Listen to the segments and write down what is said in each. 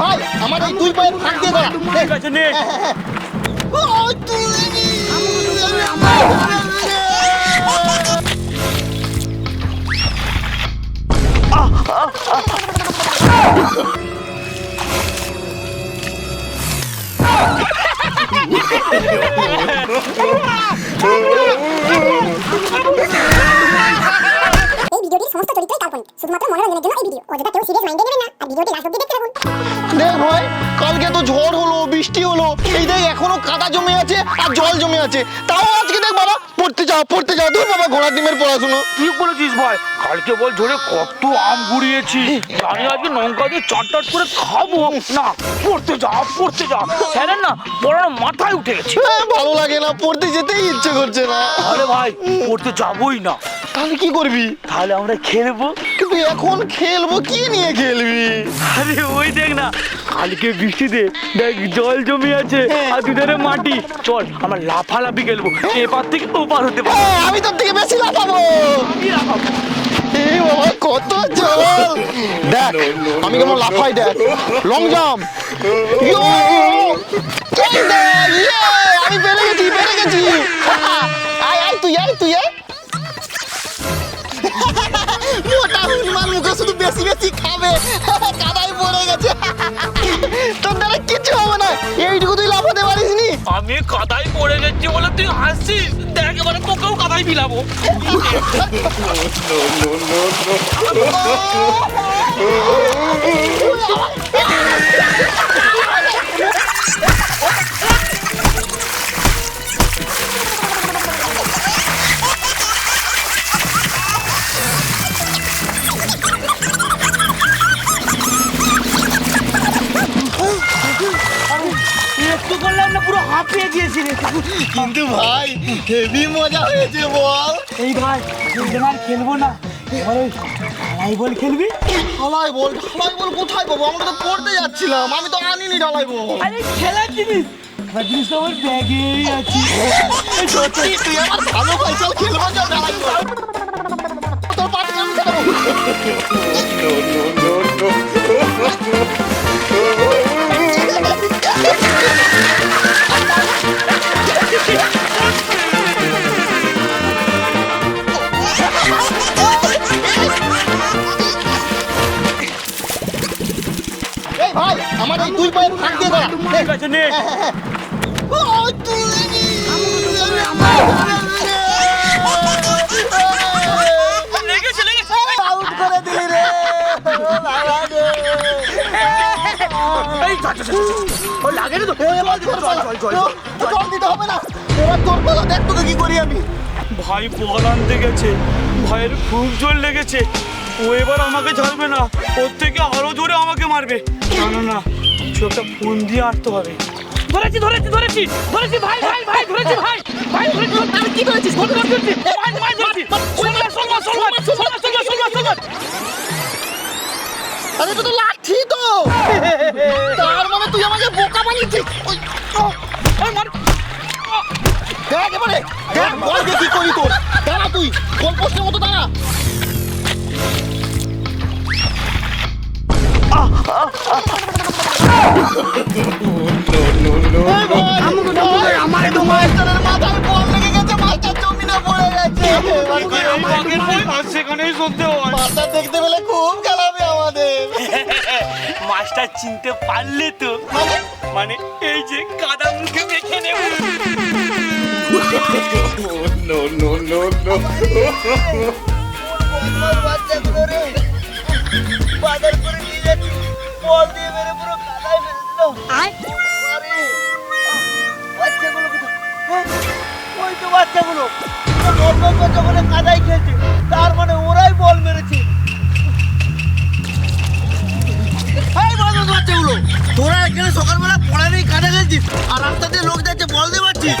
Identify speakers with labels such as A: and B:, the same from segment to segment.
A: ভাই আমার এই দুই পায়ের ফাঁক দিয়ে দাঁড়া
B: ঠিক আছে নে
A: ও, জমে আছে তাও আজকে দেখ বাবা পড়তে যাও পড়তে যাও। তুই বাবা ঘোড়া ডিমের পড়াশুনো।
B: ঠিক বলেছিস ভাই? কালকে বল ঝরে কত আম গুড়িয়েছি। জানি আজকে লঙ্কা দিয়ে চাট চাট করে খাব। না পড়তে যা পড়তে যা। স্যারের না পড়ানো মাথায় উঠে গেছে।
A: ভালো লাগে না পড়তে যেতেই ইচ্ছে করছে না।
B: আরে ভাই পড়তে যাবোই না।
A: তাহলে কি করবি?
B: তাহলে আমরা খেলব।
A: কিন্তু এখন খেলব কি নিয়ে খেলবি?
B: আরে ওই না কালকে বৃষ্টিতে দেখ জল জমে আছে আর দুধারে মাটি। চল আমরা লাফালাফি খেলব। এপার থেকে ওপার হতে পারব।
A: হ্যাঁ, আমি তোর থেকে বেশি লাফাবো। কত জল। দেখ আমি কেমন লাফাই দেখ। লং জাম্প তুই
B: হাসছিস দেখ এবারে তোকেও কাদায় বিলাবো একটু
A: কিন্তু ভাই হেভি মজা হয়েছে বল।
B: এই ভাই খেলতে আর খেলব না। এবার ওই খেলাই বল খেলবি?
A: ঢালাই বল ঢালাই বল কোথায় পাবো? আমরা তো পড়তে যাচ্ছিলাম আমি তো আনিনি ঢালাই বল।
B: আরে খেলার জিনিস খেলার জিনিস আমার ব্যাগেই আছে।
A: সত্যি তুই আমার ভালো ভাই চল খেলব চল ঢালাই বল। তোর পাশে আমি খেলব আমার এই দুই পায়ের ফাঁক দিয়ে দাঁড়া আউট করে দিলি রে।
B: লাগে না তো।
A: এবার তোর জল দিতে হবে না। এবার তোর দেখ তোকে কি করি আমি।
B: ভাই বল আনতে গেছে। ভাইয়ের খুব জোর লেগেছে। ও এবার আমাকে ছাড়বে না। ওর থেকে আরও জোরে আমাকে মারবে। না না না। কিছু একটা ফোন দিয়ে আসতে হবে? ধরেছি ধরেছি ধরেছি। ধরেছি ভাই ভাই ভাই ধরেছি ভাই। ভাই ধরেছি আমি কি করেছিস ফোন ভাই ভাই ধরেছি। সোলমার সোলমার সোলমার
A: আরে তো লাঠি তো। তার মানে তুই আমাকে বোকা বানিয়েছিস? ওই,
B: ওই মার।
A: দেখ এবারে দেখ বল কি করি তোর। দাঁড়া তুই গোল পোস্টের মতো দাঁড়া। মাস্টার
B: চিনতে পারলে তো
A: মানে
B: মানে এই যে কাদা মুখে মেখে নেব
A: বাজার করে নিয়ে যাচ্ছি। বল দিয়ে মেরে পুরো কাদায় ফেলে দিল। আরে বাচ্চাগুলো ওই তো বাচ্চাগুলো। বল কাদায় খেলছে। তার মানে ওরাই বল মেরেছে। বাচ্চাগুলো। তোরা এখানে সকালবেলা পড়া নেই কাদা খেলছিস? আর রাস্তা দিয়ে লোক যাচ্ছে বল দিয়ে পারছিস?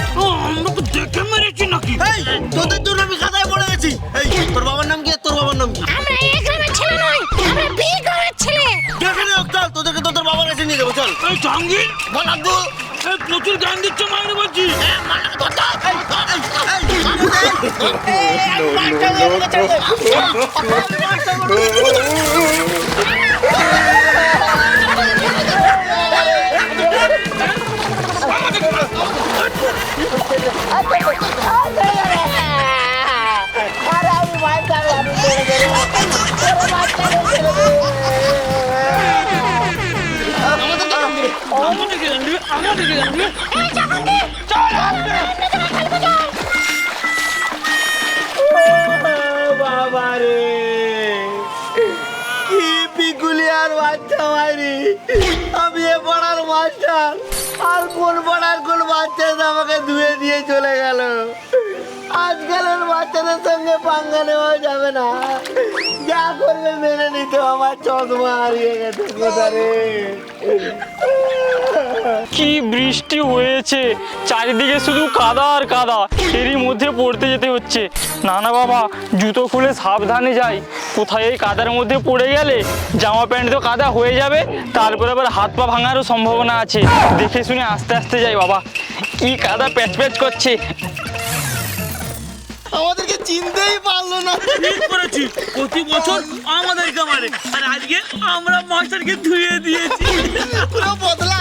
B: 안 되겠는데?
A: 안 되겠는데? 안 되겠는데? মাস্টার আর কোন পড়ার কোন বাচ্চা আমাকে ধুয়ে দিয়ে চলে গেল। আজকালের বাচ্চাদের সঙ্গে পাঙ্গা নেওয়া যাবে না। যা করবে মেনে নিতে আমার চশমা হারিয়ে গেছে কোথারে
C: কি বৃষ্টি হয়েছে। চারিদিকে শুধু কাদা আর কাদা। এরই মধ্যে পড়তে যেতে হচ্ছে। না না বাবা জুতো খুলে সাবধানে যাই। কোথায় এই কাদার মধ্যে পড়ে গেলে জামা প্যান্ট তো কাদা হয়ে যাবে তারপরে আবার হাত পা ভাঙারও সম্ভাবনা আছে। দেখে শুনে আস্তে আস্তে যাই বাবা। কি কাদা প্যাচ প্যাচ করছে।
A: আমাদেরকে চিনতেই পারল না।
B: ঠিক করেছি। প্রতি বছর আমাদেরকে মারে আর আজকে আমরা মাস্টারকে ধুয়ে দিয়েছি।
A: পুরো বদলা।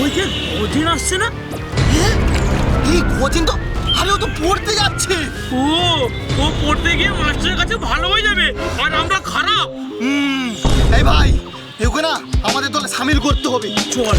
B: ওই যে অধীন আসছে না?
A: এই কোচিং তো? আরে ও তো পড়তে যাচ্ছে।
B: ও ও পড়তে গিয়ে মাস্টারের কাছে ভালো হয়ে যাবে আর আমরা খারাপ।
A: হুম এই ভাই এগুলো না আমাদের দলে সামিল করতে হবে।
B: চল।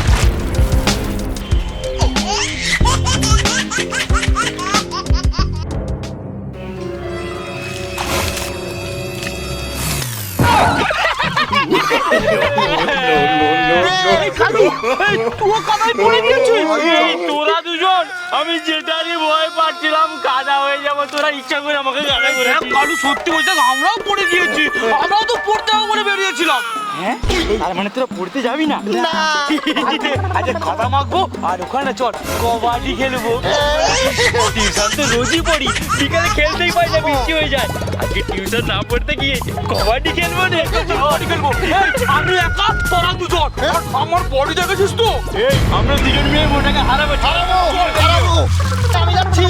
B: তোরা দুজন। আমি যেটারই ভয় পাচ্ছিলাম কাদা হয়ে যাব তোরা ইচ্ছা করে আমাকে কাদা করে কালু সত্যি বলছে আমরাও পড়ে গিয়েছি। আমরাও তো পড়তে হবে বলে বেরিয়েছিলাম। হ্যাঁ? তার মানে তোরা পড়তে যাবি না? আচ্ছা কথা মাখবো আর ওখানে চল। কবাডি খেলব। টিউশন তো রোজই পড়ি। বিকালে খেলতেই পাই না বৃষ্টি হয়ে যায়। আজকে টিউশন না পড়তে গিয়ে কবাডি খেলব রে কবাডি খেলব। আমি একা তোরা দুজন। আর আমার বডি দেখেছিস তো। এই আমরা দুজন মিলে মোটাকে হারাবে।
A: হারাবো হারাবো আমি যাচ্ছি।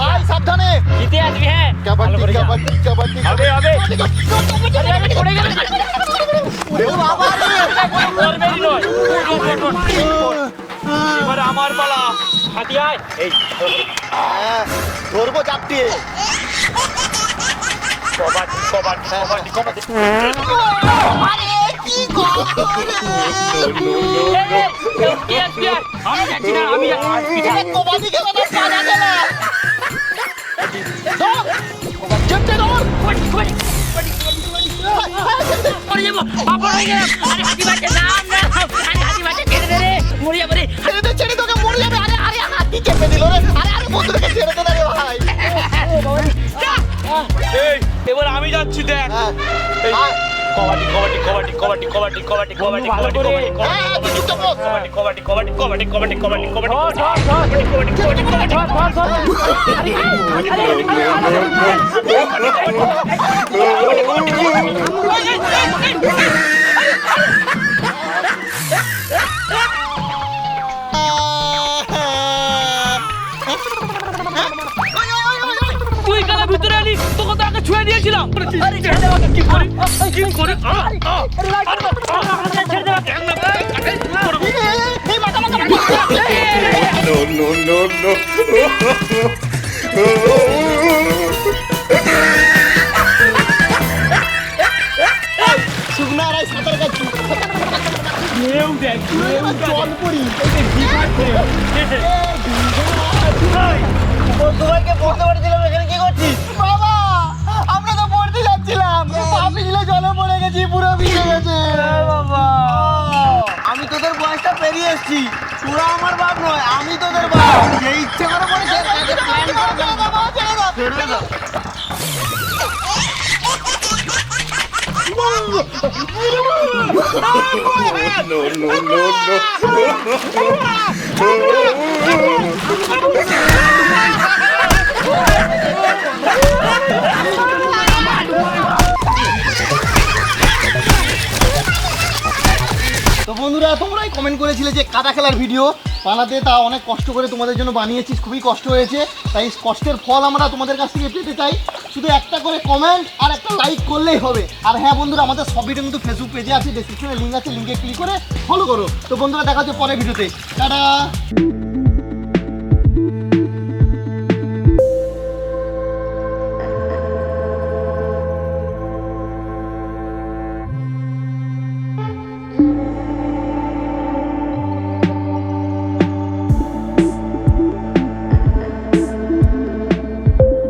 A: ভাই সাবধানে
C: জিতে আসবি হ্যাঁ
A: কাবাডি কাবাডি কাবাডি
C: হবে হবে করবেই নয় এবারে আমার পালা হাতি আয় এই
A: ধরবো চাপটি
C: কবাডি কবাডি কবাডি কবাডি আমি যাচ্ছি না আমি যাচ্ছি
A: কবাডি খেলা না পালা খেলা ধর চেপটে ধর ছেড়ে দে ছেড়ে তোকে মরে যাবে আরে আরে হাতি চেপে দিল রে আরে আরে বন্ধুটাকে ছেড়ে দে রে ভাই
B: এই এবার আমি যাচ্ছি দেখ
A: হ্যাঁ, আয়।
B: কবাডি কবাডি কবাডি কবাডি কবাডি কবাডি কবাডি কবাডি। কবাডি
A: হ্যাঁ।
B: কবাডি কবাডি কবাডি কবাডি কবাডি কবাডি কি করি কি করি আ, আ, ছেড়ে দে আমাকে।
A: এই মাথা মাথা মাথা। শুকনো সাঁতার কাটছি
B: ঢেউ দেখ ঢেউ
A: জল পড়ি
B: তোমাকে পড়তে পারছিলাম এখানে কি করছিস
A: গেছি পুরো ভিজে গেছে
B: বাবা
A: আমি তোদের বয়সটা পেরিয়ে এসেছি তোরা আমার বাপ নয় আমি তোদের বাপ যে ইচ্ছে করে পড়েছে ছেড়ে দাও বন্ধুরা, তোমরাই কমেন্ট করেছিলে যে কাদা খেলার ভিডিও বানাতে তা অনেক কষ্ট করে তোমাদের জন্য বানিয়েছিস, খুবই কষ্ট হয়েছে। তাই কষ্টের ফল আমরা তোমাদের কাছ থেকে পেতে চাই। শুধু একটা করে কমেন্ট আর একটা লাইক করলেই হবে। আর হ্যাঁ বন্ধুরা, আমাদের সব ভিডিও কিন্তু ফেসবুক পেজে আছে ডিসক্রিপশনে লিঙ্ক আছে লিঙ্কে ক্লিক করে ফলো করো। তো বন্ধুরা, দেখা হচ্ছে পরের ভিডিওতে টাটা!